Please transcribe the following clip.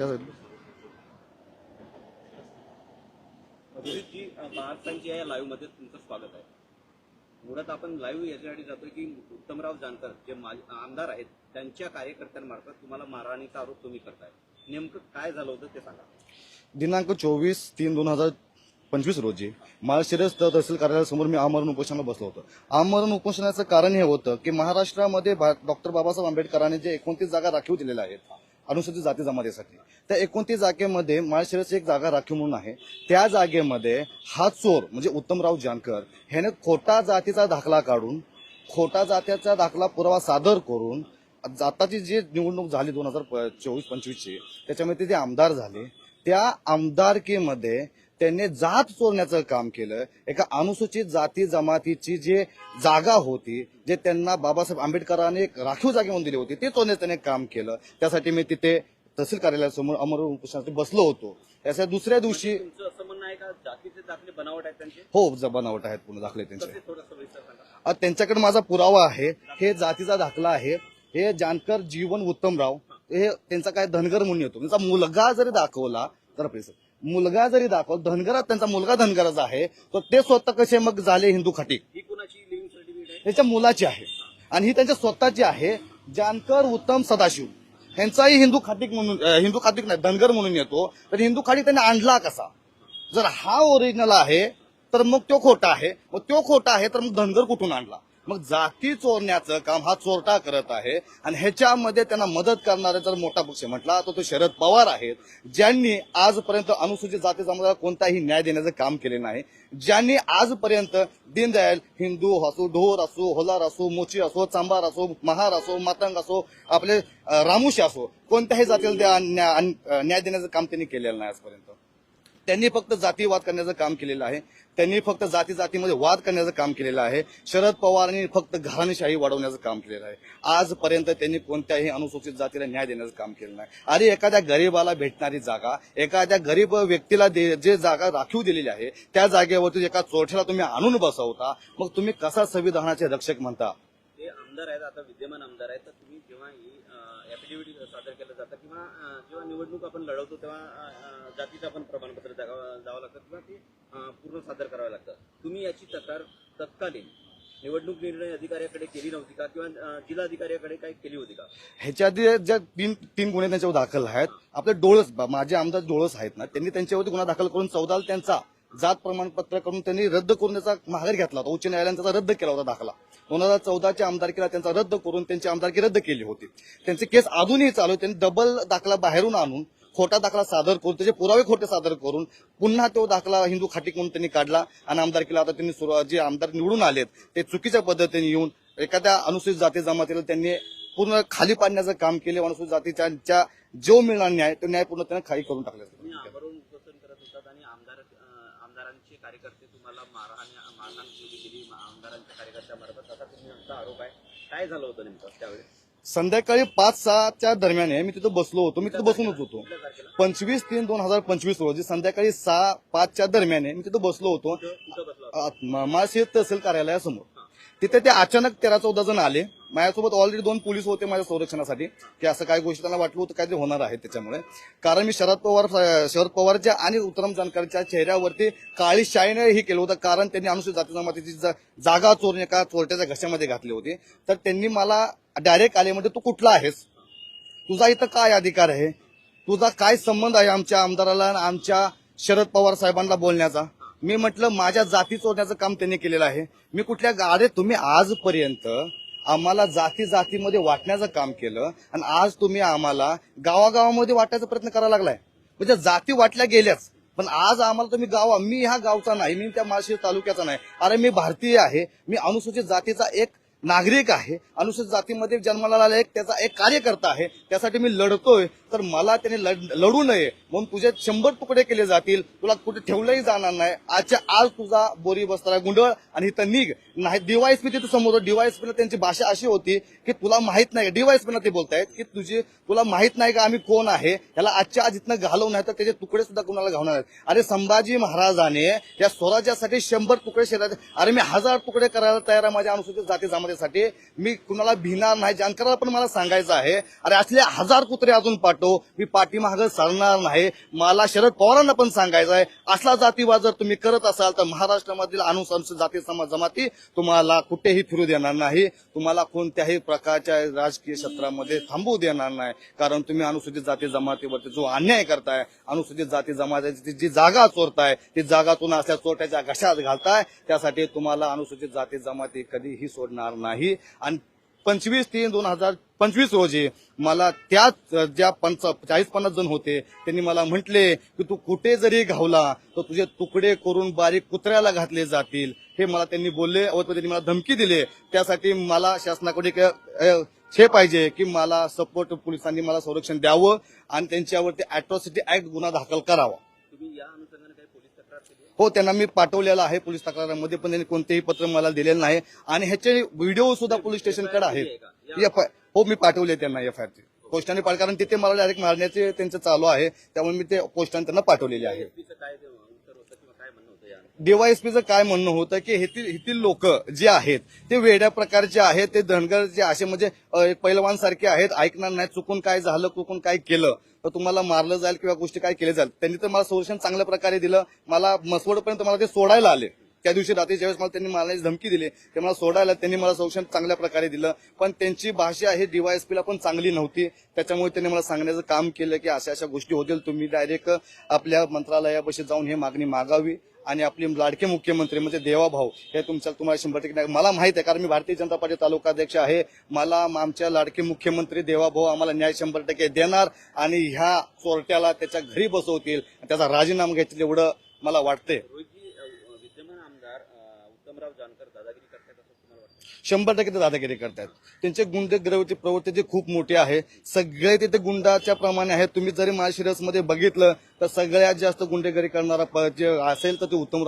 त्यासाठी अभिजितजी महाराष्ट्रांची या लाईव्हमध्ये तुमचं स्वागत आहे. मुळात आपण लाईव्ह याच्यासाठी जातोय की उत्तमराव जानकर जे आमदार आहेत त्यांच्या कार्यकर्त्यांमार्फत तुम्हाला मारहाणीचा आरोप तुम्ही करताय. नेमकं काय झालं होतं ते सांगा. दिनांक चोवीस तीन दोन हजार पंचवीस रोजी माळशिरस तहसील कार्यालयासमोर मी आमरण उपोषणाला बसलो होतो. आमरण उपोषणाचं कारण हे होतं की महाराष्ट्रामध्ये डॉक्टर बाबासाहेब आंबेडकरांनी जे एकोणतीस जागा राखीव दिलेल्या आहेत अनुसूचित जाती जमातीसाठी त्या एकोणतीस जागेमध्ये माळशिरस एक जागा राखीव म्हणून आहे. त्या जागेमध्ये हा चोर म्हणजे उत्तमराव जानकर ह्याने खोटा जातीचा दाखला काढून खोटा जातीचा दाखला पुरावा सादर करून जाताची जी निवडणूक झाली दोन हजार चोवीस पंचवीसची त्याच्यामध्ये ते आमदार झाले. त्या आमदारकीमध्ये त्यांनी जात चोरण्याचं काम केलं. एका अनुसूचित जाती जमातीची जे जागा होती जे त्यांना बाबासाहेब आंबेडकरांनी एक राखीव जागे म्हणून दिली होती ते चोरण्याचं त्याने काम केलं. त्यासाठी मी तिथे तहसील कार्यालयासमोर अमर उपोषणासाठी बसलो होतो. त्याच्या दुसऱ्या दिवशी हो बनावट आहेत पूर्ण दाखले त्यांचे. त्यांच्याकडे माझा पुरावा आहे. हे जातीचा दाखला आहे. हे जानकर जीवन उत्तमराव. हे त्यांचा काय धनगर म्हणून येतो त्यांचा मुलगा जरी दाखवला तर पैसे मुलगा जरी दाखवला धनगरात त्यांचा मुलगा धनगराचा आहे तर ते स्वतः कसे मग झाले हिंदू खाटीक ही कुणाची लिव्हिंग सर्टिफिकेट आहे? त्याच्या मुलाची आहे. आणि ही त्यांच्या स्वतःची आहे जानकर उत्तम सदाशिव. ह्यांचाही हिंदू खाटीक म्हणून हिंदू खाटीक नाही धनगर म्हणून येतो. तर हिंदू खाटीक त्यांनी आणला कसा? जर हा ओरिजिनल आहे तर मग तो खोटा आहे. मग तो खोटा आहे तर मग धनगर कुठून आणला? मग जाती चोरण्याचं काम हा चोरटा करत आहे. आणि ह्याच्यामध्ये त्यांना मदत करणारे जर मोठा पक्ष म्हटला तर तो शरद पवार आहेत ज्यांनी आजपर्यंत अनुसूचित जाती समाजाला कोणताही न्याय देण्याचं काम केले नाही. ज्यांनी आजपर्यंत दीनदयाल हिंदू असो ढोर असो होलार असो मोची असो चांबार असो महार असो मातंग असो आपले रामुशी असो कोणत्याही जातीला त्या- न्याय देण्याचं काम त्यांनी केलेलं नाही आजपर्यंत. त्यांनी फक्त जातीवाद करण्याचं काम केलेलं आहे. त्यांनी फक्त जाती जातीमध्ये वाद करण्याचं काम केलेलं आहे. शरद पवारांनी फक्त घराणेशाही वाढवण्याचं काम केलेलं आहे. आजपर्यंत त्यांनी कोणत्याही अनुसूचित जातीला न्याय देण्याचं काम केलं नाही. अरे एखाद्या गरीबाला भेटणारी जागा एखाद्या गरीब व्यक्तीला दे- जे जागा राखीव दिलेली आहे त्या जागेवरती एका चोरठ्याला तुम्ही आणून बसवता. मग तुम्ही कसा संविधानाचे रक्षक म्हणता? आमदार आहेत आता विद्यमान आमदार आहेत तर तुम्ही जेव्हा ही ऍफिडेव्हिट सादर केलं जातं किंवा जेव्हा निवडणूक आपण लढवतो तेव्हा जातीचं आपण प्रमाणपत्र जावं लागतं किंवा ते पूर्ण सादर करावं लागतं. तुम्ही याची तक्रार तत्कालीन निवडणूक निर्णय अधिकाऱ्याकडे केली नव्हती का? किंवा अं, जिल्हाधिकाऱ्याकडे काय केली होती का? ह्याच्या आधी ज्या तीन तीन गुन्हे त्यांच्यावर दाखल आहेत आपले डोळस माझे आमदार डोळस आहेत ना त्यांनी त्यांच्यावरती गुन्हा दाखल करून चौदाला त्यांचा जात प्रमाणपत्र करून त्यांनी रद्द करून त्याचा माघार घेतला होता. उच्च न्यायालयाने त्याचा रद्द केला होता दाखला. दोन हजार चौदाच्या आमदारकीला त्यांचा रद्द करून त्यांची आमदारकी रद्द केली होती. त्यांचे केस अजूनही चालू त्यांनी डबल दाखला बाहेरून आणून खोटा दाखला सादर करून त्याचे पुरावे खोटे सादर करून पुन्हा तो दाखला हिंदू खाटी म्हणून त्यांनी काढला आणि आमदारकीला आता त्यांनी सुरुवात जे आमदार निवडून आलेत ते चुकीच्या पद्धतीने येऊन एखाद्या अनुसूचित जाती जमातीला त्यांनी पूर्ण खाली पाडण्याचं काम केले. अनुसूचित जातीच्या जो मिळणार न्याय तो न्याय पूर्ण त्यांना खाली करून टाकले तुम्ही आमदारून उपोषण करत होतात आणि आमदार अं, आमदारांचे कार्यकर्ते तुम्हाला मारहाण मारहाण केली गेली आमदारांच्या कार्यकर्त्यामार्फत असा तुमचा आरोप आहे. काय झालं होतं नेमकं त्यावेळेस संध्याकाळी पाच सहाच्या दरम्यान आहे, मी तिथं बसलो होतो. मी तिथं बसूनच होतो. पंचवीस तीन दोन हजार पंचवीस रोजी संध्याकाळी सहा पाचच्या दरम्यान आहे, मी तिथं बसलो होतो. कुठं कुठं बसला होता? अ, म- माळशेज तहसील कार्यालयासमोर. तिथे ते अचानक तेरा चौदा जण आले. माझ्यासोबत ऑलरेडी दोन पोलीस होते माझ्या संरक्षणासाठी की असं काय गोष्टी त्यांना वाटलं होतं काहीतरी ते होणार आहे त्याच्यामुळे. कारण मी शरद पवार शरद पवारच्या आणि उत्तम जानकरच्या चेहऱ्यावरती काळी शाईने हे केलं होतं. कारण त्यांनी अनुसूचित जाती जमातीची जा- जागा चोरणे एका चोरट्याच्या घशामध्ये घातली होती. तर त्यांनी मला डायरेक्ट आले म्हणजे तू कुठला आहेस? तुझा इथं काय अधिकार आहे? तुझा काय संबंध आहे आमच्या आमदाराला आणि आमच्या शरद पवार साहेबांना बोलण्याचा? मी म्हटलं माझ्या जाती चोरण्याचं काम त्यांनी केलेलं आहे. मी कुठल्या गाडे तुम्ही आजपर्यंत आम्हाला जाती जातीमध्ये वाटण्याचं काम केलं आणि आज तुम्ही आम्हाला गावागावामध्ये वाटायचा प्रयत्न करायला लागलाय. म्हणजे जाती वाटल्या गेल्याच पण आज आम्हाला तुम्ही गावा मी ह्या गावचा नाही मी त्या माळशी तालुक्याचा नाही. अरे मी भारतीय आहे मी अनुसूचित जातीचा एक नागरिक आहे अनुसूचित जातीमध्ये जन्माला आलेला एक त्याचा एक कार्यकर्ता आहे त्यासाठी मी लढतोय तर मला त्याने लढू नये म्हणून तुझे शंभर तुकडे केले जातील. तुला कुठे ठेवलंही जाणार नाही. आजच्या आज तुझा बोरी बसताना गुंडळ आणि इथं निघ. नाही डीवायसपी तिथं समोर डीवायसपीला त्यांची भाषा अशी होती की तुला माहीत नाही. डीवायसपीला ते बोलतायत की तुझी तुला माहीत नाही का आम्ही कोण आहे? त्याला आजच्या आज इथनं घालवून नाही तर त्याचे तुकडे सुद्धा कुणाला घालणार आहेत अरे संभाजी महाराजाने या स्वराज्यासाठी शंभर तुकडे शेतात अरे मी हजार तुकडे करायला तयार आहे माझ्या अनुसूचित जाती जमातीसाठी. मी कुणाला भिणार नाही. जानकराला पण मला सांगायचं आहे. अरे असले हजार कुत्रे अजून पाठ पाठव मी पाठीमागं चालणार नाही. मला शरद पवारांना पण सांगायचं आहे. असला जातीवाद जर तुम्ही करत असाल तर महाराष्ट्रामधील अनुसूचित जाती समाज जमाती तुम्हाला कुठेही फिरू देणार नाही. तुम्हाला कोणत्याही प्रकारच्या राजकीय क्षेत्रामध्ये थांबू देणार नाही. कारण तुम्ही अनुसूचित जाती जमातीवरती जो अन्याय करताय अनुसूचित जाती जमातीची जी जागा चोरताय ती जागा तुम्ही असल्या चोरट्याच्या घशात घालताय त्यासाठी तुम्हाला अनुसूचित जाती जमाती कधीही सोडणार नाही. आणि पंचवीस तीन दोन हजार पंचवीस रोजी मला त्याच ज्या पंच चाळीस पन्नास जण होते त्यांनी मला म्हटले की तू कुठे जरी घावला तर तुझे तुकडे करून बारीक कुत्र्याला घातले जातील. हे मला त्यांनी बोलले व त्यांनी मला धमकी दिली. त्यासाठी मला शासनाकडे एक, हे पाहिजे की मला सपोर्ट पोलिसांनी मला संरक्षण द्यावं आणि त्यांच्यावरती अॅट्रॉसिटी ऍक्ट गुन्हा दाखल करावा. हो त्यांना मी पाठवलेला आहे पोलीस तक्रारामध्ये पण त्यांनी कोणतेही पत्र मला दिलेलं नाही. आणि ह्याचे व्हिडिओ सुद्धा पोलीस स्टेशनकडे आहेत. एफ आय हो मी पाठवले त्यांना एफ आय पोस्टाने पाठ कारण तिथे मला डायरेक्ट मारण्याचे त्यांचं चालू आहे. त्यामुळे मी ते पोस्टाने त्यांना पाठवलेले आहे एसपीचं काय ते उत्तर होतं किंवा काय म्हणणं होतं या डीवायएसपीचं काय म्हणणं होतं की येथील येथील लोक जे आहेत ते वेगळ्या प्रकारचे आहेत ते धनगर जे असे म्हणजे पैलवान सारखे आहेत ऐकणार नाही चुकून काय झालं चुकून काय केलं तर तुम्हाला मारलं जाईल किंवा गोष्टी काय केल्या जाईल त्यांनी तर मला सोल्युशन चांगल्या प्रकारे दिलं. मला मसवडपर्यंत मला ते सोडायला आले. त्या दिवशी रात्री ज्यावेळेस मला त्यांनी मला धमकी दिली ते मला सोडायला त्यांनी मला संरक्षण चांगल्या प्रकारे दिलं. पण त्यांची भाषा ही डीवायएसपीला पण चांगली नव्हती. त्याच्यामुळे त्यांनी मला सांगण्याचं काम केलं की अशा अशा गोष्टी होतील. तुम्ही डायरेक्ट आपल्या मंत्रालयापाशी जाऊन हे मागणी मागावी आणि आपले लाडके मुख्यमंत्री म्हणजे देवाभाऊ हे तुमच्या तुम्हाला शंभर टक्के मला माहीत आहे कारण मी भारतीय जनता पार्टी तालुका अध्यक्ष आहे. मला आमच्या लाडके मुख्यमंत्री देवाभाऊ आम्हाला न्याय शंभर टक्के देणार आणि ह्या चोरट्याला त्याच्या घरी बसवतील त्याचा राजीनामा घ्यायचं एवढं मला वाटतंय रोहितजी अ, विद्यमान आमदार अ, उत्तमराव जानकर दादागिरी करतात असं तुम्हाला वाटतं शंभर टक्के ते दादागिरी करतात त्यांचे गुंडगिरी प्रवृत्ती जी खूप मोठी आहे सगळे तिथे गुंडाच्या प्रमाणे आहेत. तुम्ही जरी मध्ये बघितलं तर सगळ्यात जास्त गुंडेगिरी करणारा प- जे असेल तर ते उत्तम